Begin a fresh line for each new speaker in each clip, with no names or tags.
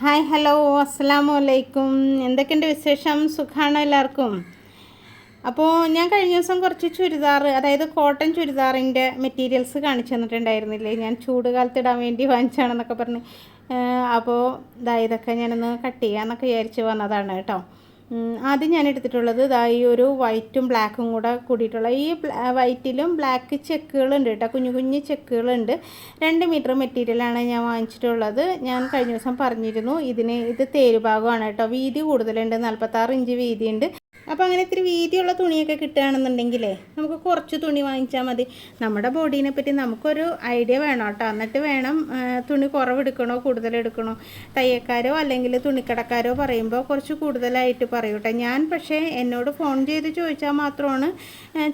Hi hello അസ്സാം വലൈക്കും എന്തൊക്കെയുണ്ട് വിശേഷം? സുഖമാണോ എല്ലാവർക്കും? അപ്പോൾ ഞാൻ കഴിഞ്ഞ ദിവസം കുറച്ച് ചുരിദാർ അതായത് കോട്ടൺ ചുരിദാറിന്റെ മെറ്റീരിയൽസ് കാണിച്ചു തന്നിട്ടുണ്ടായിരുന്നില്ലേ? ഞാൻ ചൂട് കാലത്ത് ഇടാൻ വേണ്ടി വാങ്ങിച്ചാണെന്നൊക്കെ പറഞ്ഞ് അപ്പോൾ ഇതാ ഇതൊക്കെ ഞാനൊന്ന് കട്ട് ചെയ്യാമെന്നൊക്കെ വിചാരിച്ച് വന്നതാണ് കേട്ടോ. ആദ്യം ഞാൻ എടുത്തിട്ടുള്ളത് ഇതാ ഈ ഒരു വൈറ്റും ബ്ലാക്കും കൂടെ കൂടിയിട്ടുള്ള ഈ വൈറ്റിലും ബ്ലാക്ക് ചെക്കുകളുണ്ട് കേട്ടോ. കുഞ്ഞു കുഞ്ഞു ചെക്കുകളുണ്ട് രണ്ട് മീറ്റർ മെറ്റീരിയലാണ് ഞാൻ വാങ്ങിച്ചിട്ടുള്ളത്. ഞാൻ കഴിഞ്ഞ ദിവസം പറഞ്ഞിരുന്നു ഇതിന് ഇത് തേരുഭാഗമാണ് കേട്ടോ. വീതി കൂടുതലുണ്ട് നാൽപ്പത്താറ് ഇഞ്ച് വീതിയുണ്ട്. അപ്പോൾ അങ്ങനെ ഇത്തിരി വീതിയുള്ള തുണിയൊക്കെ കിട്ടുകയാണെന്നുണ്ടെങ്കിലേ നമുക്ക് കുറച്ച് തുണി വാങ്ങിച്ചാൽ മതി. നമ്മുടെ ബോഡീനെ പറ്റി നമുക്കൊരു ഐഡിയ വേണം കേട്ടോ. എന്നിട്ട് വേണം തുണി കുറവെടുക്കണോ കൂടുതലെടുക്കണോ? തയ്യക്കാരോ അല്ലെങ്കിൽ തുണിക്കടക്കാരോ പറയുമ്പോൾ കുറച്ച് കൂടുതലായിട്ട് പറയൂട്ടെ. ഞാൻ പക്ഷേ എന്നോട് ഫോൺ ചെയ്ത് ചോദിച്ചാൽ മാത്രമാണ്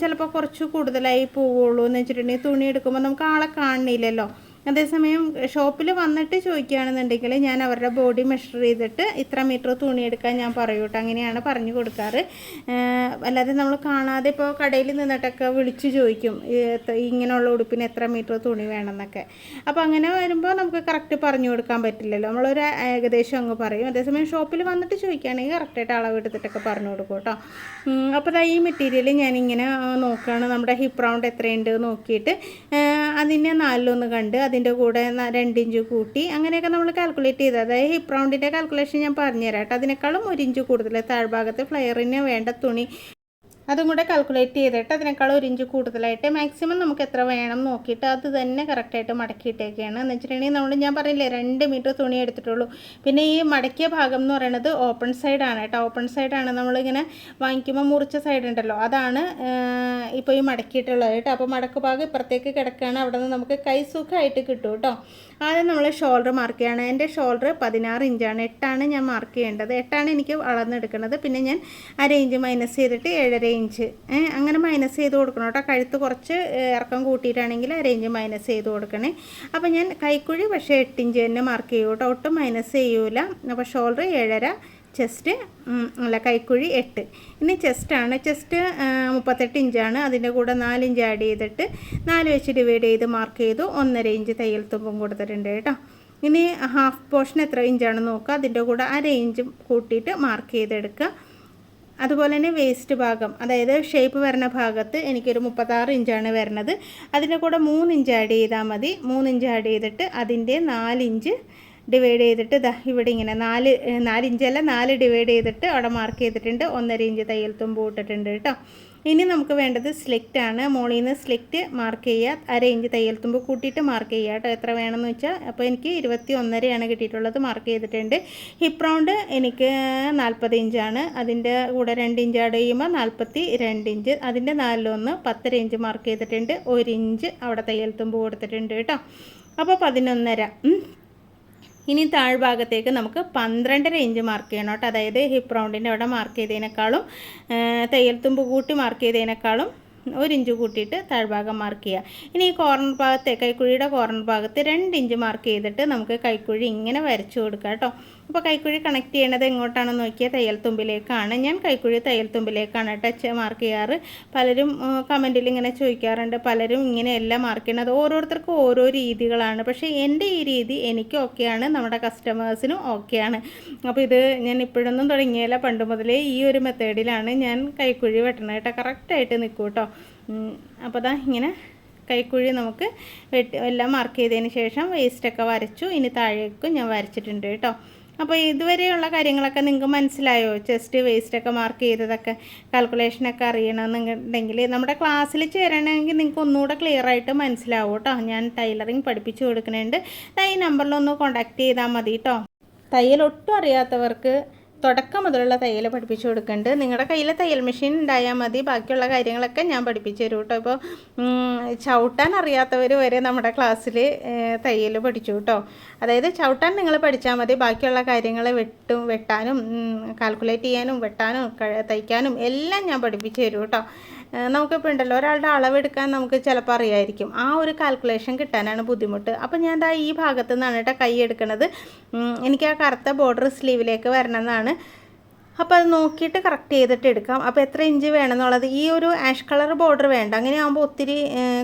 ചിലപ്പോൾ കുറച്ച് കൂടുതലായി പോവുള്ളൂ എന്ന് വെച്ചിട്ടുണ്ടെങ്കിൽ തുണി എടുക്കുമ്പോൾ നമുക്ക് ആളെ കാണുന്നില്ലല്ലോ. അതേസമയം ഷോപ്പിൽ വന്നിട്ട് ചോദിക്കുകയാണെന്നുണ്ടെങ്കിൽ ഞാൻ അവരുടെ ബോഡി മെഷർ ചെയ്തിട്ട് ഇത്ര മീറ്റർ തുണി എടുക്കാൻ ഞാൻ പറയൂട്ടോ അങ്ങനെയാണ് പറഞ്ഞു കൊടുക്കാറ്. അല്ലാതെ നമ്മൾ കാണാതെ ഇപ്പോൾ കടയിൽ നിന്നിട്ടൊക്കെ വിളിച്ചു ചോദിക്കും ഇങ്ങനെയുള്ള ഉടുപ്പിന് എത്ര മീറ്റർ തുണി വേണമെന്നൊക്കെ. അപ്പോൾ അങ്ങനെ വരുമ്പോൾ നമുക്ക് കറക്റ്റ് പറഞ്ഞു കൊടുക്കാൻ പറ്റില്ലല്ലോ. നമ്മളൊരു ഏകദേശം അങ്ങ് പറയും. അതേസമയം ഷോപ്പിൽ വന്നിട്ട് ചോദിക്കുകയാണെങ്കിൽ കറക്റ്റായിട്ട് അളവ് എടുത്തിട്ടൊക്കെ പറഞ്ഞു കൊടുക്കും കേട്ടോ. അപ്പോൾ ഈ മെറ്റീരിയൽ ഞാനിങ്ങനെ നോക്കുകയാണ് നമ്മുടെ ഹിപ്പ് റൗണ്ട് എത്രയുണ്ട് നോക്കിയിട്ട് അതിനെ നാലിലൊന്ന് കണ്ട് അതിന്റെ കൂടെ രണ്ടിഞ്ച് കൂട്ടി അങ്ങനെയൊക്കെ നമ്മൾ കാൽക്കുലേറ്റ് ചെയ്ത്. അതായത് ഹിപ്പ് റൗണ്ടിന്റെ കാൽക്കുലേഷൻ ഞാൻ പറഞ്ഞുതരാം കേട്ടോ. അതിനേക്കാളും ഒരു ഇഞ്ച് കൂടുതൽ താഴ്ഭാഗത്ത് ഫ്ലെയറിന് വേണ്ട തുണി അതും കൂടെ കാൽക്കുലേറ്റ് ചെയ്തിട്ട് അതിനേക്കാൾ ഒരു ഇഞ്ച് കൂടുതലായിട്ട് മാക്സിമം നമുക്ക് എത്ര വേണം നോക്കിയിട്ട് അത് തന്നെ കറക്റ്റായിട്ട് മടക്കിയിട്ടേക്കാണ് എന്ന് വെച്ചിട്ടുണ്ടെങ്കിൽ നമ്മൾ ഞാൻ പറഞ്ഞില്ലേ രണ്ട് മീറ്റർ തുണി എടുത്തിട്ടുള്ളൂ. പിന്നെ ഈ മടക്കിയ ഭാഗം എന്ന് പറയുന്നത് ഓപ്പൺ സൈഡാണ് കേട്ടോ. ഓപ്പൺ സൈഡാണ് നമ്മളിങ്ങനെ വാങ്ങിക്കുമ്പോൾ മുറിച്ച സൈഡ് ഉണ്ടല്ലോ. അതാണ് ഇപ്പോൾ ഈ മടക്കിയിട്ടുള്ളത് കേട്ടോ. അപ്പോൾ മടക്ക് ഭാഗം ഇപ്പുറത്തേക്ക് കിടക്കുകയാണ് അവിടെ നിന്ന് നമുക്ക് കൈസുഖമായിട്ട് കിട്ടും കേട്ടോ. ആദ്യം നമ്മൾ ഷോൾഡർ മാർക്ക് ചെയ്യണം. എന്റെ ഷോൾഡർ പതിനാറ് ഇഞ്ചാണ് എട്ടാണ് ഞാൻ മാർക്ക് ചെയ്യേണ്ടത്. എട്ടാണ് എനിക്ക് അളന്നെടുക്കുന്നത് പിന്നെ ഞാൻ അര ഇഞ്ച് മൈനസ് ചെയ്തിട്ട് ഏഴര ഇഞ്ച് അങ്ങനെ മൈനസ് ചെയ്ത് കൊടുക്കണം കേട്ടോ. കഴുത്ത് കുറച്ച് ഇറക്കം കൂട്ടിയിട്ടാണെങ്കിൽ അര ഇഞ്ച് മൈനസ് ചെയ്ത് കൊടുക്കണേ. അപ്പോൾ ഞാൻ കൈക്കുഴി പക്ഷേ എട്ട് ഇഞ്ച് തന്നെ മാർക്ക് ചെയ്യൂ കേട്ടോ. ഒട്ടും മൈനസ് ചെയ്യൂല. അപ്പോൾ ഷോൾഡർ ഏഴര ചെസ്റ്റ് അല്ല കൈക്കുഴി എട്ട്. ഇനി ചെസ്റ്റാണ്. ചെസ്റ്റ് മുപ്പത്തെട്ട് ഇഞ്ചാണ്. അതിന്റെ കൂടെ നാലിഞ്ച് ആഡ് ചെയ്തിട്ട് നാല് വെച്ച് ഡിവൈഡ് ചെയ്ത് മാർക്ക് ചെയ്തു. ഒന്നര ഇഞ്ച് തയ്യൽ തുമ്പും കൊടുത്തിട്ടുണ്ട് കേട്ടോ. ഇനി ഹാഫ് പോർഷൻ എത്ര ഇഞ്ചാണ് നോക്കുക. അതിന്റെ കൂടെ അര ഇഞ്ചും കൂട്ടിയിട്ട് മാർക്ക് ചെയ്തെടുക്കുക. അതുപോലെ തന്നെ വേസ്റ്റ് ഭാഗം. അതായത് ഷേപ്പ് വരുന്ന ഭാഗത്ത് എനിക്കൊരു മുപ്പത്താറ് ഇഞ്ചാണ് വരുന്നത്. അതിന്റെ കൂടെ മൂന്ന് ഇഞ്ച് ആഡ് ചെയ്താൽ മതി. മൂന്ന് ഇഞ്ച് ആഡ് ചെയ്തിട്ട് അതിന്റെ നാലിഞ്ച് ഡിവൈഡ് ചെയ്തിട്ട് ഇതാ ഇവിടെ ഇങ്ങനെ നാല് നാല് ഇഞ്ചല്ല നാല് ഡിവൈഡ് ചെയ്തിട്ട് അവിടെ മാർക്ക് ചെയ്തിട്ടുണ്ട്. ഒന്നര ഇഞ്ച് തയ്യൽ തുമ്പ് ഇട്ടിട്ടുണ്ട് കേട്ടോ. ഇനി നമുക്ക് വേണ്ടത് സ്ലെക്റ്റ് ആണ്. മോളിൽ നിന്ന് സ്ലെക്റ്റ് മാർക്ക് ചെയ്യുക. അര ഇഞ്ച് തയ്യൽ തുമ്പ് കൂട്ടിയിട്ട് മാർക്ക് ചെയ്യുക കേട്ടോ. എത്ര വേണമെന്ന് വെച്ചാൽ അപ്പോൾ എനിക്ക് ഇരുപത്തി ഒന്നരയാണ് കിട്ടിയിട്ടുള്ളത് മാർക്ക് ചെയ്തിട്ടുണ്ട്. ഹിപ്പ് റൗണ്ട് എനിക്ക് നാൽപ്പത് ഇഞ്ചാണ് അതിന്റെ കൂടെ രണ്ട് ഇഞ്ച് ആഡ് ചെയ്യുമ്പോൾ നാൽപ്പത്തി രണ്ട് ഇഞ്ച്. അതിന്റെ നാലിലൊന്ന് പത്തര ഇഞ്ച് മാർക്ക് ചെയ്തിട്ടുണ്ട്. ഒരു ഇഞ്ച് അവിടെ തയ്യൽ തുമ്പ് കൊടുത്തിട്ടുണ്ട് കേട്ടോ. അപ്പോൾ പതിനൊന്നര. ഇനി താഴ്ഭാഗത്തേക്ക് നമുക്ക് പന്ത്രണ്ടര ഇഞ്ച് മാർക്ക് ചെയ്യണം കേട്ടോ. അതായത് ഹിപ്പ് റൗണ്ടിന്റെ അവിടെ മാർക്ക് ചെയ്തതിനേക്കാളും തയ്യൽ തുമ്പ് കൂട്ടി മാർക്ക് ചെയ്തതിനേക്കാളും ഒരു ഇഞ്ച് കൂട്ടിയിട്ട് താഴ്ഭാഗം മാർക്ക് ചെയ്യുക. ഇനി ഈ കോർണർ ഭാഗത്തെ കൈക്കുഴിയുടെ കോർണർ ഭാഗത്ത് രണ്ട് ഇഞ്ച് മാർക്ക് ചെയ്തിട്ട് നമുക്ക് കൈക്കുഴി ഇങ്ങനെ വരച്ചു കൊടുക്കാം കേട്ടോ. അപ്പോൾ കൈക്കുഴി കണക്ട് ചെയ്യണത് എങ്ങോട്ടാണെന്ന് നോക്കിയാൽ തയ്യൽ തുമ്പിലേക്കാണ്. ഞാൻ കൈക്കുഴി തയ്യൽ തുമ്പിലേക്കാണ് ടച്ച് മാർക്ക് ചെയ്യാറ്. പലരും കമന്റിൽ ഇങ്ങനെ ചോദിക്കാറുണ്ട്. പലരും ഇങ്ങനെയല്ല മാർക്ക് ചെയ്യണത്. ഓരോരുത്തർക്കും ഓരോ രീതികളാണ്. പക്ഷേ എന്റെ ഈ രീതി എനിക്ക് ഓക്കെയാണ് നമ്മുടെ കസ്റ്റമേഴ്സിനും ഓക്കെയാണ് അപ്പോൾ ഇത് ഞാൻ ഇപ്പോഴൊന്നും തുടങ്ങിയല്ല. പണ്ട് മുതലേ ഈ ഒരു മെത്തേഡിലാണ് ഞാൻ കൈക്കുഴി വെട്ടണത് കേട്ടോ കറക്റ്റായിട്ട് നിൽക്കും കേട്ടോ അപ്പോൾ ദാ ഇങ്ങനെ കൈക്കുഴി നമുക്ക് വെട്ടി എല്ലാം മാർക്ക് ചെയ്തതിന് ശേഷം വേസ്റ്റൊക്കെ വരച്ചു. ഇനി താഴേക്കും ഞാൻ വരച്ചിട്ടുണ്ട് കേട്ടോ അപ്പോൾ ഇതുവരെയുള്ള കാര്യങ്ങളൊക്കെ നിങ്ങൾക്ക് മനസ്സിലായോ? ചെസ്റ്റ് വേസ്റ്റൊക്കെ മാർക്ക് ചെയ്തതൊക്കെ കാൽക്കുലേഷനൊക്കെ അറിയണമെന്നുണ്ടെങ്കിൽ നമ്മുടെ ക്ലാസ്സിൽ ചേരണമെങ്കിൽ നിങ്ങൾക്ക് ഒന്നുകൂടെ ക്ലിയർ ആയിട്ട് മനസ്സിലാവും കേട്ടോ ഞാൻ ടൈലറിങ് പഠിപ്പിച്ചു കൊടുക്കുന്നുണ്ട്. ഈ നമ്പറിലൊന്ന് കോണ്ടാക്ട് ചെയ്താൽ മതി കേട്ടോ തയ്യൽ ഒട്ടും അറിയാത്തവർക്ക് തുടക്കം മുതലുള്ള തയ്യൽ പഠിപ്പിച്ചു കൊടുക്കുന്നുണ്ട് നിങ്ങളുടെ കയ്യിൽ തയ്യൽ മെഷീൻ ഉണ്ടായാൽ മതി. ബാക്കിയുള്ള കാര്യങ്ങളൊക്കെ ഞാൻ പഠിപ്പിച്ചു തരും കേട്ടോ ഇപ്പോൾ ചവിട്ടാൻ അറിയാത്തവർ വരെ നമ്മുടെ ക്ലാസ്സിൽ തയ്യൽ പഠിച്ചു കേട്ടോ അതായത് ചവിട്ടാൻ നിങ്ങൾ പഠിച്ചാൽ മതി. ബാക്കിയുള്ള കാര്യങ്ങൾ വെട്ടും വെട്ടാനും കാൽക്കുലേറ്റ് ചെയ്യാനും വെട്ടാനും തയ്ക്കാനും എല്ലാം ഞാൻ പഠിപ്പിച്ചു തരും കേട്ടോ നമുക്കിപ്പോൾ ഉണ്ടല്ലോ ഒരാളുടെ അളവെടുക്കാൻ നമുക്ക് ചിലപ്പോൾ അറിയായിരിക്കും. ആ ഒരു കാൽക്കുലേഷൻ കിട്ടാനാണ് ബുദ്ധിമുട്ട്. അപ്പോൾ ഞാൻ ദാ ഈ ഭാഗത്തു നിന്നാണ് കേട്ടോ കൈ എടുക്കുന്നത് എനിക്ക് ആ കറുത്ത ബോർഡർ സ്ലീവിലേക്ക് വരണമെന്നാണ്. അപ്പോൾ അത് നോക്കിയിട്ട് കറക്റ്റ് ചെയ്തിട്ട് എടുക്കാം. അപ്പോൾ എത്ര ഇഞ്ച് വേണമെന്നുള്ളത്. ഈ ഒരു ആഷ് കളർ ബോർഡർ വേണ്ട. അങ്ങനെ ആകുമ്പോൾ ഒത്തിരി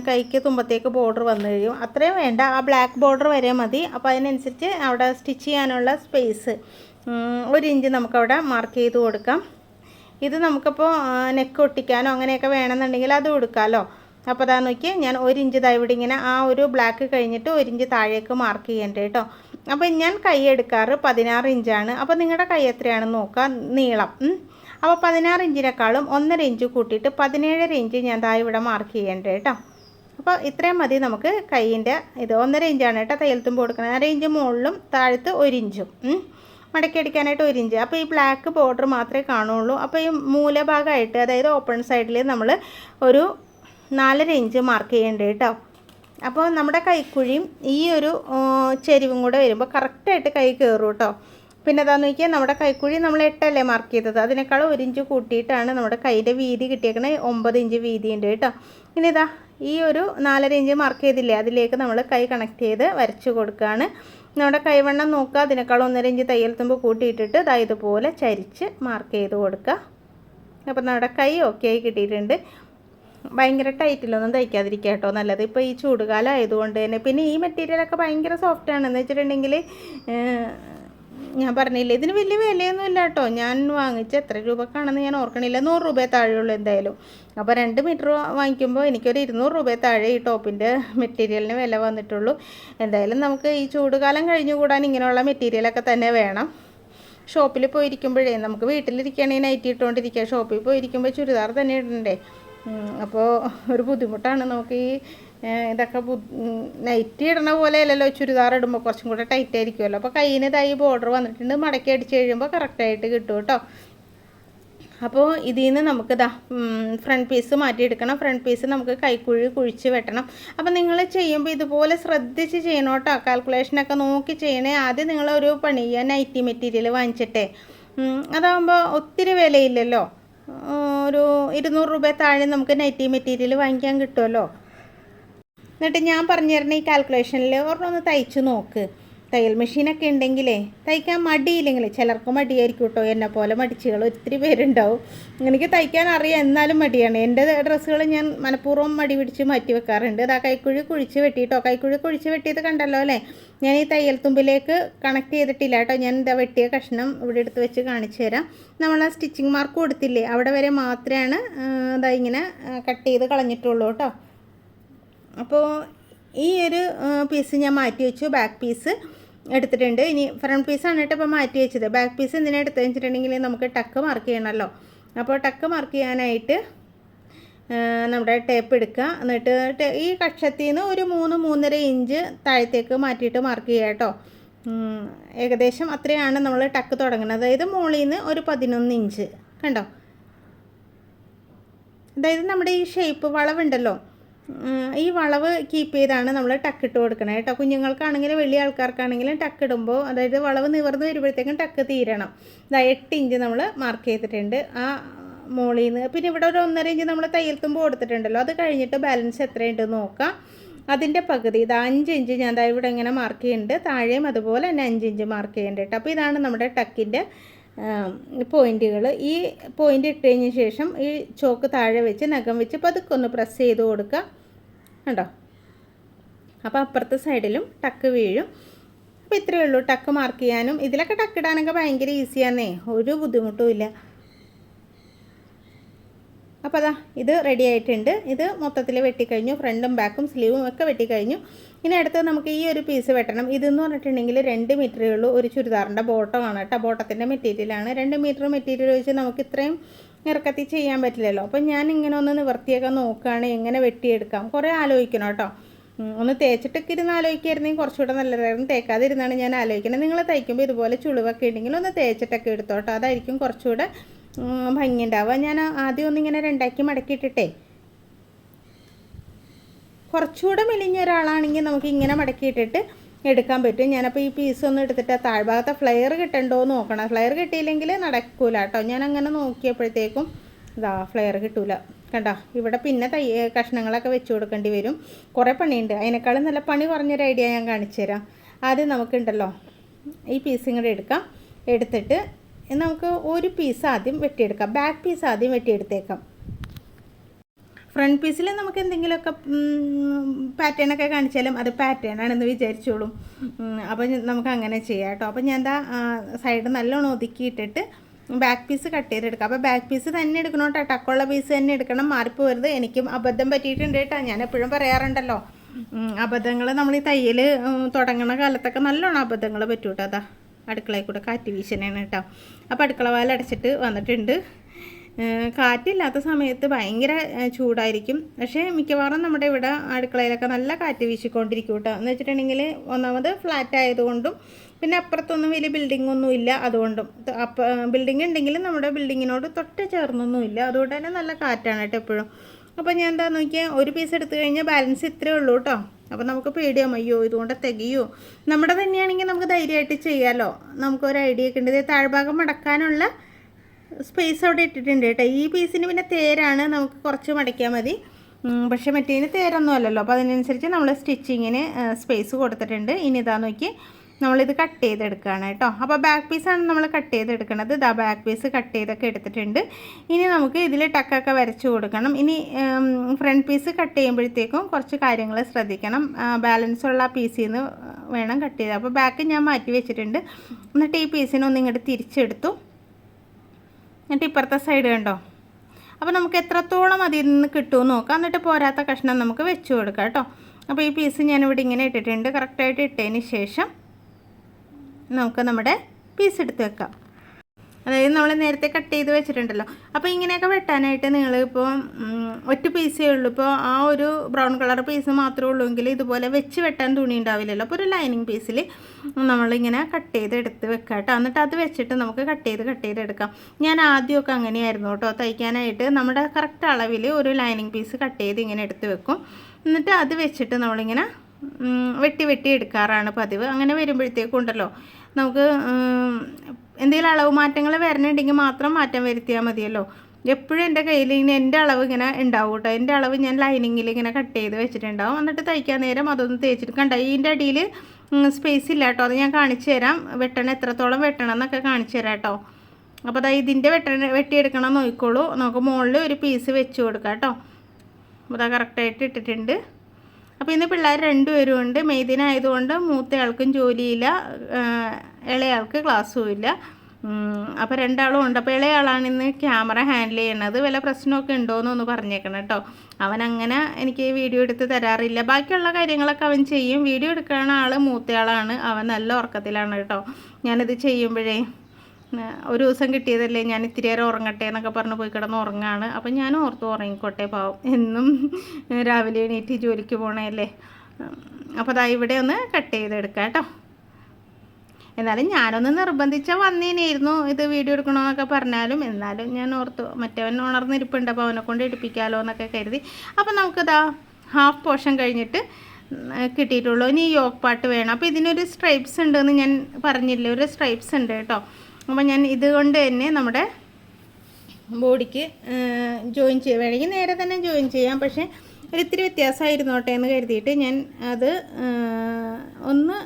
കൈക്ക് തുമ്പത്തേക്ക് ബോർഡർ വന്നു കഴിയും. അത്രയും വേണ്ട. ആ ബ്ലാക്ക് ബോർഡർ വരെ മതി. അപ്പോൾ അതിനനുസരിച്ച് അവിടെ സ്റ്റിച്ച് ചെയ്യാനുള്ള സ്പേസ് ഒരു ഇഞ്ച് നമുക്കവിടെ മാർക്ക് ചെയ്ത് കൊടുക്കാം. ഇത് നമുക്കപ്പോൾ നെക്ക് ഒട്ടിക്കാനോ അങ്ങനെയൊക്കെ വേണമെന്നുണ്ടെങ്കിൽ അത് കൊടുക്കാമല്ലോ അപ്പോൾ അതാ നോക്കി ഞാൻ ഒരു ഇഞ്ച് ഇവിടെ ഇങ്ങനെ ആ ഒരു ബ്ലാക്ക് കഴിഞ്ഞിട്ട് ഒരു ഇഞ്ച് താഴേക്ക് മാർക്ക് ചെയ്യേണ്ടത് കേട്ടോ അപ്പോൾ ഞാൻ കൈ എടുക്കാറ് പതിനാറ് ഇഞ്ചാണ്. അപ്പോൾ നിങ്ങളുടെ കൈ എത്രയാണെന്ന് നോക്കുക നീളം. അപ്പോൾ പതിനാറ് ഇഞ്ചിനേക്കാളും ഒന്നര ഇഞ്ച് കൂട്ടിയിട്ട് പതിനേഴര ഇഞ്ച് ഞാൻ ഇവിടെ മാർക്ക് ചെയ്യേണ്ടത് കേട്ടോ അപ്പോൾ ഇത്രയും മതി നമുക്ക് കൈയിന്റെ ഇത്. ഒന്നര ഇഞ്ചാണ് കേട്ടോ തയ്യൽത്തുമ്പോൾ തുമ്പ് കൊടുക്കുന്നത്. അര ഇഞ്ച് മുകളിലും താഴത്ത് ഒരു ഇഞ്ചും. ഉം. മടക്കി അടിക്കാനായിട്ട് ഒരു ഇഞ്ച്. അപ്പോൾ ഈ ബ്ലാക്ക് ബോർഡർ മാത്രമേ കാണുള്ളൂ. അപ്പോൾ ഈ മൂലഭാഗമായിട്ട് അതായത് ഓപ്പൺ സൈഡിൽ നമ്മൾ ഒരു നാലര ഇഞ്ച് മാർക്ക് ചെയ്യേണ്ടത് കേട്ടോ അപ്പോൾ നമ്മുടെ കൈക്കുഴിയും ഈ ഒരു ചെരിവും കൂടെ വരുമ്പോൾ കറക്റ്റായിട്ട് കൈ കയറും കേട്ടോ പിന്നെ അതാന്ന് നോക്കിയാൽ നമ്മുടെ കൈക്കുഴി നമ്മൾ എട്ടല്ലേ മാർക്ക് ചെയ്തത്. അതിനേക്കാൾ ഒരു ഇഞ്ച് കൂട്ടിയിട്ടാണ് നമ്മുടെ കൈയുടെ വീതി കിട്ടിയേക്കണേ ഒമ്പത് ഇഞ്ച് വീതി ഉണ്ട് കേട്ടോ ഇനി ഇതാ ഈ ഒരു നാലര ഇഞ്ച് മാർക്ക് ചെയ്തില്ലേ അതിലേക്ക് നമ്മൾ കൈ കണക്ട് ചെയ്ത് വരച്ച് കൊടുക്കുകയാണ് നമ്മുടെ കൈവണ്ണം നോക്കുക. അതിനേക്കാൾ ഒന്നര ഇഞ്ച് തയ്യൽ തുമ്പ് കൂട്ടിയിട്ടിട്ട് ദാ ഇതുപോലെ ചരിച്ച് മാർക്ക് ചെയ്ത് കൊടുക്കുക. അപ്പോൾ നമ്മുടെ കൈ ഓക്കെ ആയി കിട്ടിയിട്ടുണ്ട്. ഭയങ്കര ടൈറ്റിലൊന്നും തയ്ക്കാതിരിക്കുക കേട്ടോ. നല്ലത് ഇപ്പോൾ ഈ ചൂടുകാലം ആയതുകൊണ്ട് തന്നെ. പിന്നെ ഈ മെറ്റീരിയലൊക്കെ ഭയങ്കര സോഫ്റ്റ് ആണെന്ന് വെച്ചിട്ടുണ്ടെങ്കിൽ ഞാൻ പറഞ്ഞില്ല ഇതിന് വലിയ വിലയൊന്നും ഇല്ല കേട്ടോ. ഞാൻ വാങ്ങിച്ച എത്ര രൂപക്കാണെന്ന് ഞാൻ ഓർക്കണില്ല. നൂറ് രൂപയെ താഴെയുള്ളൂ എന്തായാലും. അപ്പോൾ രണ്ട് മീറ്റർ വാങ്ങിക്കുമ്പോൾ എനിക്കൊരു ഇരുന്നൂറ് രൂപയെ താഴെ ഈ ടോപ്പിന്റെ മെറ്റീരിയലിന് വില വന്നിട്ടുള്ളൂ. എന്തായാലും നമുക്ക് ഈ ചൂടുകാലം കഴിഞ്ഞുകൂടാൻ ഇങ്ങനെയുള്ള മെറ്റീരിയലൊക്കെ തന്നെ വേണം. ഷോപ്പിൽ പോയിരിക്കുമ്പോഴേ നമുക്ക് വീട്ടിലിരിക്കുകയാണെങ്കിൽ നൈറ്റ് ഇട്ടുകൊണ്ടിരിക്കുക ഷോപ്പിൽ പോയിരിക്കുമ്പോൾ ചുരിദാർ തന്നെ ഇടണ്ടേ? അപ്പോൾ ഒരു ബുദ്ധിമുട്ടാണ് നമുക്ക് ഈ ഇതൊക്കെ നൈറ്റി ഇടണ പോലെ അല്ലല്ലോ ചുരിദാർ ഇടുമ്പോൾ കുറച്ചും കൂടെ ടൈറ്റ് ആയിരിക്കുമല്ലോ. അപ്പോൾ കയ്യിന് ഇതായി ബോർഡർ വന്നിട്ടുണ്ട് മടക്കി അടിച്ച് കഴിയുമ്പോൾ കറക്റ്റായിട്ട് കിട്ടും കേട്ടോ. അപ്പോൾ ഇതിൽ നിന്ന് നമുക്ക് ഇതാ ഫ്രണ്ട് പീസ് മാറ്റിയെടുക്കണം. ഫ്രണ്ട് പീസ് നമുക്ക് കൈക്കുഴി കുഴിച്ച് വെട്ടണം. അപ്പോൾ നിങ്ങൾ ചെയ്യുമ്പോൾ ഇതുപോലെ ശ്രദ്ധിച്ച് ചെയ്യണം കേട്ടോ. കാൽക്കുലേഷനൊക്കെ നോക്കി ചെയ്യണേ. ആദ്യം നിങ്ങളൊരു പണി ചെയ്യുക നൈറ്റി മെറ്റീരിയൽ വാങ്ങിച്ചിട്ടേ. അതാകുമ്പോൾ ഒത്തിരി വിലയില്ലല്ലോ. ഒരു ഇരുന്നൂറ് രൂപ താഴെ നമുക്ക് നൈറ്റി മെറ്റീരിയൽ വാങ്ങിക്കാൻ കിട്ടുമല്ലോ. എന്നിട്ട് ഞാൻ പറഞ്ഞു തരുന്ന ഈ കാൽക്കുലേഷനിൽ ഒരെണ്ണം ഒന്ന് തയ്ച്ച് നോക്ക്. തയ്യൽ മെഷീനൊക്കെ ഉണ്ടെങ്കിലേ തയ്ക്കാൻ മടിയില്ലെങ്കിൽ ചിലർക്ക് മടിയായിരിക്കും കേട്ടോ. എന്നെ പോലെ മടിച്ചുകൾ ഒത്തിരി പേരുണ്ടാവും. എനിക്ക് തയ്ക്കാൻ അറിയാം. എന്നാലും മടിയാണ്. എന്റെ ഡ്രസ്സുകൾ ഞാൻ മനഃപൂർവം മടി പിടിച്ച് മാറ്റി വെക്കാറുണ്ട്. അതാ കൈക്കുഴി കുഴിച്ച് വെട്ടിയിട്ടോ? കൈക്കുഴി കുഴിച്ച് വെട്ടിയത് കണ്ടല്ലോ അല്ലേ? ഞാൻ ഈ തയ്യൽ തുമ്പിലേക്ക് കണക്ട് ചെയ്തിട്ടില്ല കേട്ടോ. ഞാൻ ഇതാ വെട്ടിയ കഷ്ണം ഇവിടെ എടുത്ത് വെച്ച് കാണിച്ചു തരാം. നമ്മൾ ആ സ്റ്റിച്ചിങ് മാർക്ക് കൊടുത്തില്ലേ? അവിടെ വരെ മാത്രമാണ് ഇതാ ഇങ്ങനെ കട്ട് ചെയ്ത് കളഞ്ഞിട്ടുള്ളൂ കേട്ടോ. അപ്പോൾ ഈ ഒരു പീസ് ഞാൻ മാറ്റി വെച്ചു. ബാക്ക് പീസ് എടുത്തിട്ടുണ്ട്. ഇനി ഫ്രണ്ട് പീസാണ് കേട്ടോ ഇപ്പോൾ മാറ്റി വെച്ചത്. ബാക്ക് പീസ് എന്തിനാണ് എടുത്തു വെച്ചിട്ടുണ്ടെങ്കിൽ നമുക്ക് ടക്ക് മാർക്ക് ചെയ്യണമല്ലോ അപ്പോൾ ടക്ക് മാർക്ക് ചെയ്യാനായിട്ട് നമ്മുടെ ടേപ്പ് എടുക്കുക. എന്നിട്ട് ഈ കക്ഷത്തിൽ നിന്ന് ഒരു മൂന്ന് മൂന്നര ഇഞ്ച് താഴത്തേക്ക് മാറ്റിയിട്ട് മാർക്ക് ചെയ്യുക കേട്ടോ. ഏകദേശം അത്രയാണ് നമ്മൾ ടക്ക് തുടങ്ങുന്നത്. അതായത് മുകളിൽ നിന്ന് ഒരു പതിനൊന്ന് ഇഞ്ച് കണ്ടോ? അതായത് നമ്മുടെ ഈ ഷേപ്പ് വളവുണ്ടല്ലോ. ഈ വളവ് കീപ്പ് ചെയ്താണ് നമ്മൾ ടക്കിട്ട് കൊടുക്കണത് കേട്ടോ കുഞ്ഞുങ്ങൾക്കാണെങ്കിലും വലിയ ആൾക്കാർക്കാണെങ്കിലും ടക്കിടുമ്പോൾ അതായത് വളവ് നിവർന്ന് വരുമ്പോഴത്തേക്കും ടക്ക് തീരണം. ഇതാ എട്ട് ഇഞ്ച് നമ്മൾ മാർക്ക് ചെയ്തിട്ടുണ്ട്. ആ മോളിൽ നിന്ന് പിന്നെ ഇവിടെ ഒരു ഒന്നര ഇഞ്ച് നമ്മൾ തയ്യൽ തുമ്പ് കൊടുത്തിട്ടുണ്ടല്ലോ. അത് കഴിഞ്ഞിട്ട് ബാലൻസ് എത്രയുണ്ടെന്ന് നോക്കാം. അതിന്റെ പകുതി ഇത് അഞ്ച് ഇഞ്ച് ഞാൻ ഇവിടെ ഇങ്ങനെ മാർക്ക് ചെയ്യുന്നുണ്ട് താഴെയും അതുപോലെ തന്നെ അഞ്ച് ഇഞ്ച് മാർക്ക് ചെയ്യുന്നുണ്ട് കേട്ടോ അപ്പോൾ ഇതാണ് നമ്മുടെ ടക്കിന്റെ പോയിന്റുകൾ. ഈ പോയിന്റ് ഇട്ട് കഴിഞ്ഞ ശേഷം ഈ ചോക്ക് താഴെ വെച്ച് നഖം വെച്ച് പതുക്കെ ഒന്ന് പ്രസ് ചെയ്ത് കൊടുക്കുക. കണ്ടോ? അപ്പോൾ അപ്പുറത്തെ സൈഡിലും ടക്ക് വീഴും. അപ്പോൾ ഇത്രയേ ഉള്ളൂ. ടക്ക് മാർക്ക് ചെയ്യാനും ഇതിലൊക്കെ ടക്ക് ഇടാനൊക്കെ ഭയങ്കര ഈസിയാന്നേ ഒരു ബുദ്ധിമുട്ടും ഇല്ല. അപ്പോൾ അതാ ഇത് റെഡി ആയിട്ടുണ്ട്. ഇത് മൊത്തത്തിൽ വെട്ടിക്കഴിഞ്ഞു ഫ്രണ്ടും ബാക്കും സ്ലീവും ഒക്കെ വെട്ടിക്കഴിഞ്ഞു. ഇനി അടുത്ത് നമുക്ക് ഈ ഒരു പീസ് വെട്ടണം. ഇതെന്ന് പറഞ്ഞിട്ടുണ്ടെങ്കിൽ രണ്ട് മീറ്ററേ ഉള്ളൂ. ഒരു ചുരിദാറിന്റെ ബോട്ടമാണ് കേട്ടോ. ബോട്ടത്തിന്റെ മെറ്റീരിയലാണ് രണ്ട് മീറ്റർ മെറ്റീരിയൽ വെച്ച് നമുക്ക് ഇത്രയും ഇറക്കത്തിൽ ചെയ്യാൻ പറ്റില്ലല്ലോ. അപ്പോൾ ഞാൻ ഇങ്ങനെ ഒന്ന് നിവർത്തിയൊക്കെ നോക്കുകയാണ്. എങ്ങനെ വെട്ടിയെടുക്കാം? കുറേ ആലോചിക്കണം കേട്ടോ. ഒന്ന് തേച്ചിട്ടൊക്കെ ഇരുന്ന് ആലോചിക്കായിരുന്നെങ്കിൽ കുറച്ചുകൂടെ നല്ലതായിരുന്നു. തേക്കാതിരുന്നാണ് ഞാൻ ആലോചിക്കുന്നത് നിങ്ങൾ തയ്ക്കുമ്പോൾ ഇതുപോലെ ചുളിവൊക്കെ ഉണ്ടെങ്കിൽ ഒന്ന് തേച്ചിട്ടൊക്കെ എടുത്തോട്ടോ. അതായിരിക്കും കുറച്ചുകൂടെ ഭംഗി ഉണ്ടാവുക ഞാൻ ആദ്യം ഒന്നിങ്ങനെ രണ്ടാക്കി മടക്കിയിട്ടിട്ടേ. കുറച്ചുകൂടെ മെലിഞ്ഞ ഒരാളാണെങ്കിൽ നമുക്ക് ഇങ്ങനെ മടക്കിയിട്ടിട്ട് എടുക്കാൻ പറ്റും. ഞാനപ്പോൾ ഈ പീസ് ഒന്നും എടുത്തിട്ട് താഴ്ഭാഗത്തെ ഫ്ലെയർ കിട്ടണ്ടോ എന്ന് നോക്കണം. ഫ്ലെയർ കിട്ടിയില്ലെങ്കിൽ നടക്കൂല കേട്ടോ. ഞാൻ അങ്ങനെ നോക്കിയപ്പോഴത്തേക്കും ഇതാ ഫ്ലെയർ കിട്ടൂല. കണ്ടോ? ഇവിടെ പിന്നെ തയ്യ കഷ്ണങ്ങളൊക്കെ വെച്ച് കൊടുക്കേണ്ടി വരും. കുറേ പണിയുണ്ട്. അതിനേക്കാളും നല്ല പണി കുറഞ്ഞൊരു ഐഡിയ ഞാൻ കാണിച്ചു തരാം ആദ്യം നമുക്കുണ്ടല്ലോ ഈ പീസ് ഇങ്ങോട്ട് എടുക്കാം. എടുത്തിട്ട് നമുക്ക് ഒരു പീസ് ആദ്യം വെട്ടിയെടുക്കാം. ബാക്ക് പീസ് ആദ്യം വെട്ടിയെടുത്തേക്കാം. ഫ്രണ്ട് പീസിൽ നമുക്ക് എന്തെങ്കിലുമൊക്കെ പാറ്റേൺ ഒക്കെ കാണിച്ചാലും അത് പാറ്റേൺ ആണെന്ന് വിചാരിച്ചോളും. അപ്പോൾ നമുക്ക് അങ്ങനെ ചെയ്യാം കേട്ടോ. അപ്പോൾ ഞാൻ എന്താ സൈഡ് നല്ലോണം ഒതുക്കിയിട്ടിട്ട് ബാക്ക് പീസ് കട്ട് ചെയ്തെടുക്കാം. അപ്പോൾ ബാക്ക് പീസ് തന്നെ എടുക്കണം കേട്ടോ. ടക്കുള്ള പീസ് തന്നെ എടുക്കണം. മാറിപ്പോരുത് എനിക്കും അബദ്ധം പറ്റിയിട്ടുണ്ട് കേട്ടോ. ഞാൻ എപ്പോഴും പറയാറുണ്ടല്ലോ. അബദ്ധങ്ങൾ നമ്മൾ ഈ തയ്യൽ തുടങ്ങുന്ന കാലത്തൊക്കെ നല്ലോണം അബദ്ധങ്ങൾ പറ്റൂട്ടോ അതാ അടുക്കളയിൽ കൂടെ കാറ്റ് വീശനാണ് കേട്ടോ അപ്പോൾ അടുക്കള വാല അടച്ചിട്ട് വന്നിട്ടുണ്ട്. കാറ്റില്ലാത്ത സമയത്ത് ഭയങ്കര ചൂടായിരിക്കും. പക്ഷേ മിക്കവാറും നമ്മുടെ ഇവിടെ അടുക്കളയിലൊക്കെ നല്ല കാറ്റ് വീശിക്കൊണ്ടിരിക്കും കേട്ടോ എന്ന് വെച്ചിട്ടുണ്ടെങ്കിൽ ഒന്നാമത് ഫ്ലാറ്റ് ആയതുകൊണ്ടും പിന്നെ അപ്പുറത്തൊന്നും വലിയ ബിൽഡിംഗ് ഒന്നും ഇല്ല അതുകൊണ്ടും. അപ്പം ബിൽഡിംഗ് ഉണ്ടെങ്കിലും നമ്മുടെ ബിൽഡിങ്ങിനോട് തൊട്ട് ചേർന്നൊന്നും ഇല്ല അതുകൊണ്ട് തന്നെ നല്ല കാറ്റാണ് കേട്ടോ എപ്പോഴും. അപ്പോൾ ഞാൻ എന്താ നോക്കിയാൽ ഒരു പീസ് എടുത്തു കഴിഞ്ഞാൽ ബാലൻസ് ഇത്രയേ ഉള്ളൂ കേട്ടോ അപ്പോൾ നമുക്ക് പേടിയാവും അയ്യോ ഇതുകൊണ്ട് തികയോ? നമ്മുടെ തന്നെയാണെങ്കിൽ നമുക്ക് ധൈര്യമായിട്ട് ചെയ്യാമല്ലോ നമുക്കൊരു ഐഡിയ ഒക്കെ ഉണ്ട്. താഴ്ഭാഗം മടക്കാനുള്ള സ്പേസ് അവിടെ ഇട്ടിട്ടുണ്ട് കേട്ടോ. ഈ പീസിന് പിന്നെ തേരാണ്. നമുക്ക് കുറച്ച് മടക്കിയാൽ മതി. പക്ഷേ മറ്റേതിന് തേരൊന്നും അല്ലല്ലോ. അപ്പോൾ അതിനനുസരിച്ച് നമ്മൾ സ്റ്റിച്ചിങ്ങിന് സ്പേസ് കൊടുത്തിട്ടുണ്ട്. ഇനി ഇതാ നോക്കി നമ്മളിത് കട്ട് ചെയ്തെടുക്കുകയാണ് കേട്ടോ. അപ്പോൾ ബാക്ക് പീസാണ് നമ്മൾ കട്ട് ചെയ്തെടുക്കുന്നത് ഇതാ ബാക്ക് പീസ് കട്ട് ചെയ്തൊക്കെ എടുത്തിട്ടുണ്ട്. ഇനി നമുക്ക് ഇതിൽ ടക്കൊക്കെ വരച്ച് കൊടുക്കണം. ഇനി ഫ്രണ്ട് പീസ് കട്ട് ചെയ്യുമ്പോഴത്തേക്കും കുറച്ച് കാര്യങ്ങൾ ശ്രദ്ധിക്കണം. ബാലൻസ് ഉള്ള പീസിൽ നിന്ന് വേണം കട്ട് ചെയ്ത്. അപ്പോൾ ബാക്ക് ഞാൻ മാറ്റി വെച്ചിട്ടുണ്ട്. എന്നിട്ട് ഈ പീസിനൊന്നും ഇങ്ങോട്ട് തിരിച്ചെടുത്തു. എന്നിട്ട് ഇപ്പുറത്തെ സൈഡ് കണ്ടോ? അപ്പോൾ നമുക്ക് എത്രത്തോളം അതിൽ നിന്ന് കിട്ടുമെന്ന് നോക്കാം. എന്നിട്ട് പോരാത്ത കഷ്ണം നമുക്ക് വെച്ച് കൊടുക്കാം കേട്ടോ. അപ്പോൾ ഈ പീസ് ഞാനിവിടെ ഇങ്ങനെ ഇട്ടിട്ടുണ്ട്. കറക്റ്റായിട്ട് ഇട്ടതിന് ശേഷം നമുക്ക് നമ്മുടെ പീസ് എടുത്ത് വെക്കാം. അതായത് നമ്മൾ നേരത്തെ കട്ട് ചെയ്ത് വെച്ചിട്ടുണ്ടല്ലോ. അപ്പോൾ ഇങ്ങനെയൊക്കെ വെട്ടാനായിട്ട് നിങ്ങൾ ഇപ്പോൾ ഒറ്റ പീസേ ഉള്ളൂ. ഇപ്പോൾ ആ ഒരു ബ്രൗൺ കളർ പീസ് മാത്രമേ ഉള്ളൂ എങ്കിൽ ഇതുപോലെ വെച്ച് വെട്ടാൻ തുണി ഉണ്ടാവില്ലല്ലോ. അപ്പോൾ ഒരു ലൈനിങ് പീസിൽ നമ്മളിങ്ങനെ കട്ട് ചെയ്ത് എടുത്ത് വെക്കാം കേട്ടോ എന്നിട്ട് അത് വെച്ചിട്ട് നമുക്ക് കട്ട് ചെയ്ത് കട്ട് ചെയ്ത് എടുക്കാം. ഞാൻ ആദ്യമൊക്കെ അങ്ങനെയായിരുന്നു കേട്ടോ തയ്ക്കാനായിട്ട് നമ്മുടെ കറക്റ്റ് അളവിൽ ഒരു ലൈനിങ് പീസ് കട്ട് ചെയ്ത് ഇങ്ങനെ എടുത്ത് വെക്കും. എന്നിട്ട് അത് വെച്ചിട്ട് നമ്മളിങ്ങനെ വെട്ടി വെട്ടി എടുക്കാറാണ് പതിവ്. അങ്ങനെ വരുമ്പോഴത്തേക്കുണ്ടല്ലോ നമുക്ക് എന്തെങ്കിലും അളവ് മാറ്റങ്ങൾ വരണുണ്ടെങ്കിൽ മാത്രം മാറ്റം വരുത്തിയാൽ മതിയല്ലോ. എപ്പോഴും എന്റെ കയ്യിൽ ഇങ്ങനെ എന്റെ അളവ് ഇങ്ങനെ ഉണ്ടാവും കേട്ടോ. എന്റെ അളവ് ഞാൻ ലൈനിങ്ങിൽ ഇങ്ങനെ കട്ട് ചെയ്ത് വെച്ചിട്ടുണ്ടാവും. എന്നിട്ട് തയ്ക്കാൻ നേരം അതൊന്ന് തേച്ചിട്ട് കണ്ട? ഇതിന്റെ അടിയിൽ സ്പേസ് ഇല്ല കേട്ടോ. അത് ഞാൻ കാണിച്ചു തരാം. വെട്ടണം എത്രത്തോളം വെട്ടണം എന്നൊക്കെ കാണിച്ചു തരാം കേട്ടോ. അപ്പോൾ അതായത് ഇതിന്റെ വെട്ടണ വെട്ടിയെടുക്കണം നോക്കിക്കോളൂ. നമുക്ക് മുകളിൽ ഒരു പീസ് വെച്ച് കൊടുക്കാം കേട്ടോ. അപ്പോൾ അത് കറക്റ്റായിട്ട് ഇട്ടിട്ടുണ്ട്. അപ്പോൾ ഇന്ന് പിള്ളേർ രണ്ടുപേരും ഉണ്ട് മെയ്ദിനായതുകൊണ്ട് മൂത്തയാൾക്കും ജോലിയില്ല. ഇളയാൾക്ക് ക്ലാസ്സും ഇല്ല അപ്പോൾ രണ്ടാളും ഉണ്ട്. അപ്പോൾ ഇളയാളാണ് ഇന്ന് ക്യാമറ ഹാൻഡിൽ ചെയ്യണത്. വല്ല പ്രശ്നമൊക്കെ ഉണ്ടോയെന്ന് ഒന്ന് പറഞ്ഞേക്കണം കേട്ടോ. അവൻ അങ്ങനെ എനിക്ക് വീഡിയോ എടുത്ത് തരാറില്ല. ബാക്കിയുള്ള കാര്യങ്ങളൊക്കെ അവൻ ചെയ്യും. വീഡിയോ എടുക്കുന്ന ആൾ മൂത്തയാളാണ്. അവൻ നല്ല ഉറക്കത്തിലാണ് കേട്ടോ. ഞാനിത് ചെയ്യുമ്പോഴേ ഒരു ദിവസം കിട്ടിയതല്ലേ ഞാൻ ഇത്തിരി നേരം ഉറങ്ങട്ടെ എന്നൊക്കെ പറഞ്ഞ് പോയി കിടന്ന് ഉറങ്ങാണ്. അപ്പം ഞാൻ ഓർത്ത് ഉറങ്ങിക്കോട്ടെ പാവം. എന്നും രാവിലെ എണീറ്റ് ജോലിക്ക് പോകണല്ലേ അപ്പോൾ അതാ ഇവിടെ ഒന്ന് കട്ട് ചെയ്തെടുക്കാം കേട്ടോ. എന്നാലും ഞാനൊന്ന് നിർബന്ധിച്ചാൽ വന്നേനായിരുന്നു. ഇത് വീഡിയോ എടുക്കണമെന്നൊക്കെ പറഞ്ഞാലും എന്നാലും ഞാൻ ഓർത്തു മറ്റവൻ ഉണർന്നിരിപ്പുണ്ട് അപ്പോൾ അവനെ കൊണ്ട് എടുപ്പിക്കാമല്ലോ എന്നൊക്കെ കരുതി. അപ്പോൾ നമുക്കിതാ ഹാഫ് പോർഷൻ കഴിഞ്ഞിട്ട് കിട്ടിയിട്ടുള്ളൂ. ഇനി യോഗ് പാട്ട് വേണം. അപ്പോൾ ഇതിനൊരു സ്ട്രൈപ്സ് ഉണ്ടെന്ന് ഞാൻ പറഞ്ഞില്ലേ? ഒരു സ്ട്രൈപ്സ് ഉണ്ട് കേട്ടോ. അപ്പോൾ ഞാൻ ഇതുകൊണ്ട് തന്നെ നമ്മുടെ ബോഡിക്ക് ജോയിൻ ചെയ്യാം. വേണമെങ്കിൽ നേരെ തന്നെ ജോയിൻ ചെയ്യാം. പക്ഷേ ഒരിത്തിരി വ്യത്യാസമായിരുന്നോട്ടെ എന്ന് കരുതിയിട്ട് ഞാൻ അത് ഒന്ന്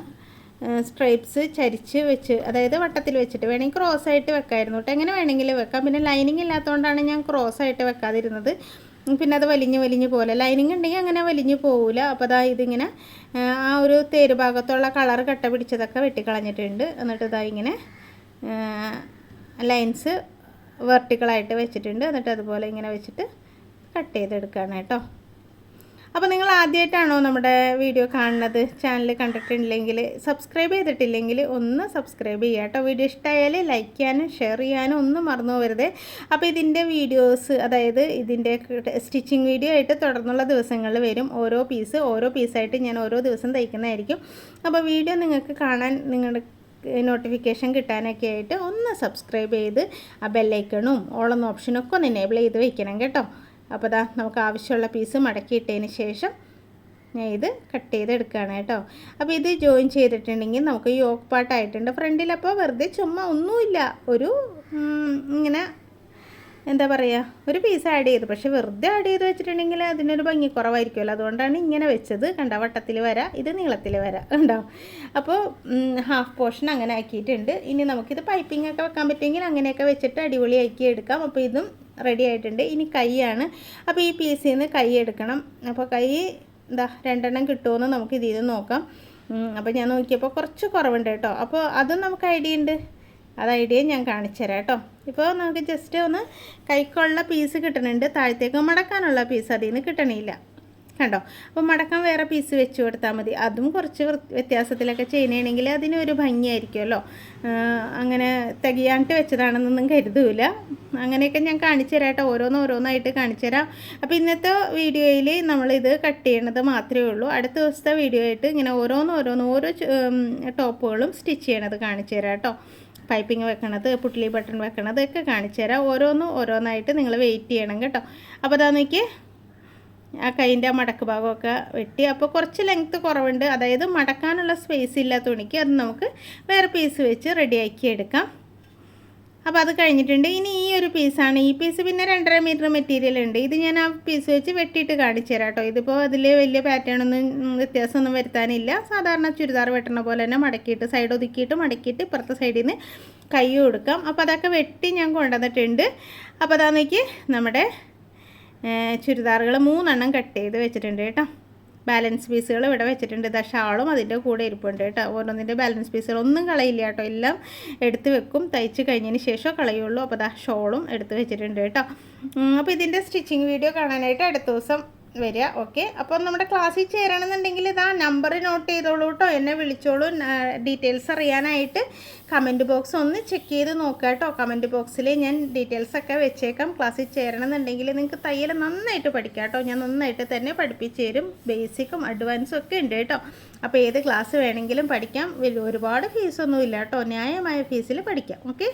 സ്ട്രൈപ്സ് ചരിച്ച് വെച്ച് അതായത് വട്ടത്തിൽ വെച്ചിട്ട് വേണമെങ്കിൽ ക്രോസ് ആയിട്ട് വെക്കായിരുന്നു കേട്ടോ. എങ്ങനെ വേണമെങ്കിലും വെക്കാം. പിന്നെ ലൈനിങ് ഇല്ലാത്തതുകൊണ്ടാണ് ഞാൻ ക്രോസ് ആയിട്ട് വെക്കാതിരുന്നത്. പിന്നെ അത് വലിഞ്ഞ് വലിഞ്ഞ് പോലെ. ലൈനിങ് ഉണ്ടെങ്കിൽ അങ്ങനെ വലിഞ്ഞ് പോവില്ല അപ്പോൾ അതാ ഇതിങ്ങനെ ആ ഒരു തേരുഭാഗത്തുള്ള കളർ കട്ട പിടിച്ചതൊക്കെ വെട്ടിക്കളഞ്ഞിട്ടുണ്ട്. എന്നിട്ട് ഇതാ ഇങ്ങനെ ലൈൻസ് വെർട്ടിക്കളായിട്ട് വെച്ചിട്ടുണ്ട്. എന്നിട്ട് അതുപോലെ ഇങ്ങനെ വെച്ചിട്ട് കട്ട് ചെയ്തെടുക്കുകയാണ് കേട്ടോ. അപ്പോൾ നിങ്ങൾ ആദ്യമായിട്ടാണോ നമ്മുടെ വീഡിയോ കാണുന്നത്? ചാനൽ കണ്ടിട്ടുണ്ടെങ്കിൽ സബ്സ്ക്രൈബ് ചെയ്തിട്ടില്ലെങ്കിൽ ഒന്ന് സബ്സ്ക്രൈബ് ചെയ്യുക കേട്ടോ. വീഡിയോ ഇഷ്ടമായാൽ ലൈക്ക് ചെയ്യാനും ഷെയർ ചെയ്യാനും ഒന്നും മറന്നു പോകരുത്. അപ്പോൾ ഇതിന്റെ വീഡിയോസ് അതായത് ഇതിന്റെ സ്റ്റിച്ചിങ് വീഡിയോ ആയിട്ട് തുടർന്നുള്ള ദിവസങ്ങളിൽ വരും. ഓരോ പീസ് ഓരോ പീസായിട്ട് ഞാൻ ഓരോ ദിവസം തയ്ക്കുന്നതായിരിക്കും. അപ്പോൾ വീഡിയോ നിങ്ങൾക്ക് കാണാൻ നിങ്ങളുടെ നോട്ടിഫിക്കേഷൻ കിട്ടാനൊക്കെ ആയിട്ട് ഒന്ന് സബ്സ്ക്രൈബ് ചെയ്ത് ആ ബെല്ലൈക്കണും ഓളെന്ന ഓപ്ഷനൊക്കെ ഒന്ന് എനേബിൾ ചെയ്ത് വെക്കണം കേട്ടോ. അപ്പോൾ ദാ നമുക്ക് ആവശ്യമുള്ള പീസ് മടക്കിയിട്ടതിന് ശേഷം ഞാൻ ഇത് കട്ട് ചെയ്തെടുക്കുകയാണ് കേട്ടോ. അപ്പോൾ ഇത് ജോയിൻ ചെയ്തിട്ടുണ്ടെങ്കിൽ നമുക്ക് യോക്ക് പാട്ടായിട്ടുണ്ട് ഫ്രണ്ടിലപ്പോൾ വെറുതെ ചുമ്മാ ഒന്നുമില്ല. ഒരു ഇങ്ങനെ എന്താ പറയുക ഒരു പീസ് ആഡ് ചെയ്തു. പക്ഷെ വെറുതെ ആഡ് ചെയ്ത് വെച്ചിട്ടുണ്ടെങ്കിൽ അതിനൊരു ഭംഗി കുറവായിരിക്കുമല്ലോ. അതുകൊണ്ടാണ് ഇങ്ങനെ വെച്ചത്. കണ്ട വട്ടത്തിൽ വര ഇത് നീളത്തിൽ വര ഉണ്ടാവും അപ്പോൾ ഹാഫ് പോർഷൻ അങ്ങനെ ആക്കിയിട്ടുണ്ട്. ഇനി നമുക്കിത് പൈപ്പിംഗ് ഒക്കെ വെക്കാൻ പറ്റുമെങ്കിൽ അങ്ങനെയൊക്കെ വെച്ചിട്ട് അടിപൊളിയാക്കി എടുക്കാം. അപ്പോൾ ഇതും റെഡി ആയിട്ടുണ്ട്. ഇനി കൈയാണ്. അപ്പോൾ ഈ പീസിൽ നിന്ന് കൈ എടുക്കണം. അപ്പോൾ കൈ എന്താ രണ്ടെണ്ണം കിട്ടുമെന്ന് നമുക്ക് ഇതിൽ നിന്ന് നോക്കാം. അപ്പോൾ ഞാൻ നോക്കിയപ്പോൾ കുറച്ച് കുറവുണ്ട് കേട്ടോ. അപ്പോൾ അതും നമുക്ക് ഐഡിയ ഉണ്ട് അത് ഐഡിയ ഞാൻ കാണിച്ചു തരാം കേട്ടോ. ഇപ്പോൾ നമുക്ക് ജസ്റ്റ് ഒന്ന് കൈക്കുള്ള പീസ് കിട്ടുന്നുണ്ട്. താഴത്തേക്ക് മടക്കാനുള്ള പീസ് അതിൽ നിന്ന് കിട്ടണില്ല. കണ്ടോ? അപ്പോൾ മടക്കം വേറെ പീസ് വെച്ച് കൊടുത്താൽ മതി. അതും കുറച്ച് വ്യത്യാസത്തിലൊക്കെ ചെയ്യണമെങ്കിൽ ഒരു ഭംഗിയായിരിക്കുമല്ലോ. അങ്ങനെ തികയാണ്ട് വെച്ചതാണെന്നൊന്നും കരുതൂല. അങ്ങനെയൊക്കെ ഞാൻ കാണിച്ചു തരാം കേട്ടോ. ഓരോന്ന് ഓരോന്നായിട്ട് കാണിച്ചു തരാം അപ്പോൾ ഇന്നത്തെ വീഡിയോയിൽ നമ്മളിത് കട്ട് ചെയ്യണത് മാത്രമേ ഉള്ളൂ. അടുത്ത ദിവസത്തെ വീഡിയോ ആയിട്ട് ഇങ്ങനെ ഓരോന്ന് ഓരോന്ന് ഓരോ ടോപ്പുകളും സ്റ്റിച്ച് ചെയ്യണത് കാണിച്ചു തരാം കേട്ടോ. പൈപ്പിംഗ് വെക്കണത് പുട്ടിലി ബട്ടൺ വെക്കണത് ഒക്കെ കാണിച്ചു തരാം. ഓരോന്നും ഓരോന്നായിട്ട് നിങ്ങൾ വെയിറ്റ് ചെയ്യണം കേട്ടോ. അപ്പോൾ അതാ നോക്കി ആ കൈന്റെ ആ മടക്ക് ഭാഗമൊക്കെ വെട്ടി. അപ്പോൾ കുറച്ച് ലെങ്ത്ത് കുറവുണ്ട്. അതായത് മടക്കാനുള്ള സ്പേസ് ഇല്ല തുണിക്ക് അത് നമുക്ക് വേറെ പീസ് വെച്ച് റെഡിയാക്കി എടുക്കാം. അപ്പോൾ അത് കഴിഞ്ഞിട്ടുണ്ട്. ഇനി ഈ ഒരു പീസാണ് ഈ പീസ് പിന്നെ രണ്ടര മീറ്റർ മെറ്റീരിയൽ ഉണ്ട്. ഇത് ഞാൻ ആ പീസ് വെച്ച് വെട്ടിയിട്ട് കാണിച്ചു തരാം കേട്ടോ ഇതിപ്പോൾ അതിൽ വലിയ പാറ്റേൺ ഒന്നും വ്യത്യാസമൊന്നും വരുത്താനില്ല. സാധാരണ ചുരിദാർ വെട്ടണ പോലെ തന്നെ മടക്കിയിട്ട് സൈഡ് ഒതുക്കിയിട്ട് മടക്കിയിട്ട് ഇപ്പുറത്തെ സൈഡിൽ നിന്ന് കൈ കൊടുക്കാം. അപ്പോൾ അതൊക്കെ വെട്ടി ഞാൻ കൊണ്ടുവന്നിട്ടുണ്ട്. അപ്പോൾ അതാന്നേക്ക് നമ്മുടെ ചുരിദാറുകൾ മൂന്നെണ്ണം കട്ട് ചെയ്ത് വെച്ചിട്ടുണ്ട് കേട്ടോ. ബാലൻസ് പീസുകൾ ഇവിടെ വെച്ചിട്ടുണ്ട്. ഇതാ ഷാളും അതിന്റെ കൂടെ ഇരിപ്പുണ്ട് കേട്ടോ. ഓരോന്നിന്റെ ബാലൻസ് പീസുകൾ ഒന്നും കളയില്ല കേട്ടോ. എല്ലാം എടുത്ത് വെക്കും. തയ്ച്ച് കഴിഞ്ഞതിന് ശേഷം കളയുള്ളൂ. അപ്പോൾ ഇതാ ഷോളും എടുത്ത് വെച്ചിട്ടുണ്ട് കേട്ടോ. അപ്പോൾ ഇതിന്റെ സ്റ്റിച്ചിങ് വീഡിയോ കാണാനായിട്ട് അടുത്ത ദിവസം വരിക. ഓക്കെ അപ്പോൾ നമ്മുടെ ക്ലാസ്സിൽ ചേരണമെന്നുണ്ടെങ്കിൽ ഇതാ നമ്പർ നോട്ട് ചെയ്തോളൂ കേട്ടോ എന്നെ വിളിച്ചോളൂ. ഡീറ്റെയിൽസ് അറിയാനായിട്ട് കമന്റ് ബോക്സ് ഒന്ന് ചെക്ക് ചെയ്ത് നോക്കുക കേട്ടോ കമന്റ് ബോക്സിൽ ഞാൻ ഡീറ്റെയിൽസ് ഒക്കെ വെച്ചേക്കാം. ക്ലാസ്സിൽ ചേരണമെന്നുണ്ടെങ്കിൽ നിങ്ങൾക്ക് തയ്യൽ നന്നായിട്ട് പഠിക്കാം കേട്ടോ ഞാൻ നന്നായിട്ട് തന്നെ പഠിപ്പിച്ച് തരും. ബേസിക്കും അഡ്വാൻസും ഒക്കെ ഉണ്ട് കേട്ടോ അപ്പോൾ ഏത് ക്ലാസ് വേണമെങ്കിലും പഠിക്കാം. ഒരുപാട് ഫീസൊന്നും ഇല്ല കേട്ടോ ന്യായമായ ഫീസിൽ പഠിക്കാം. ഓക്കെ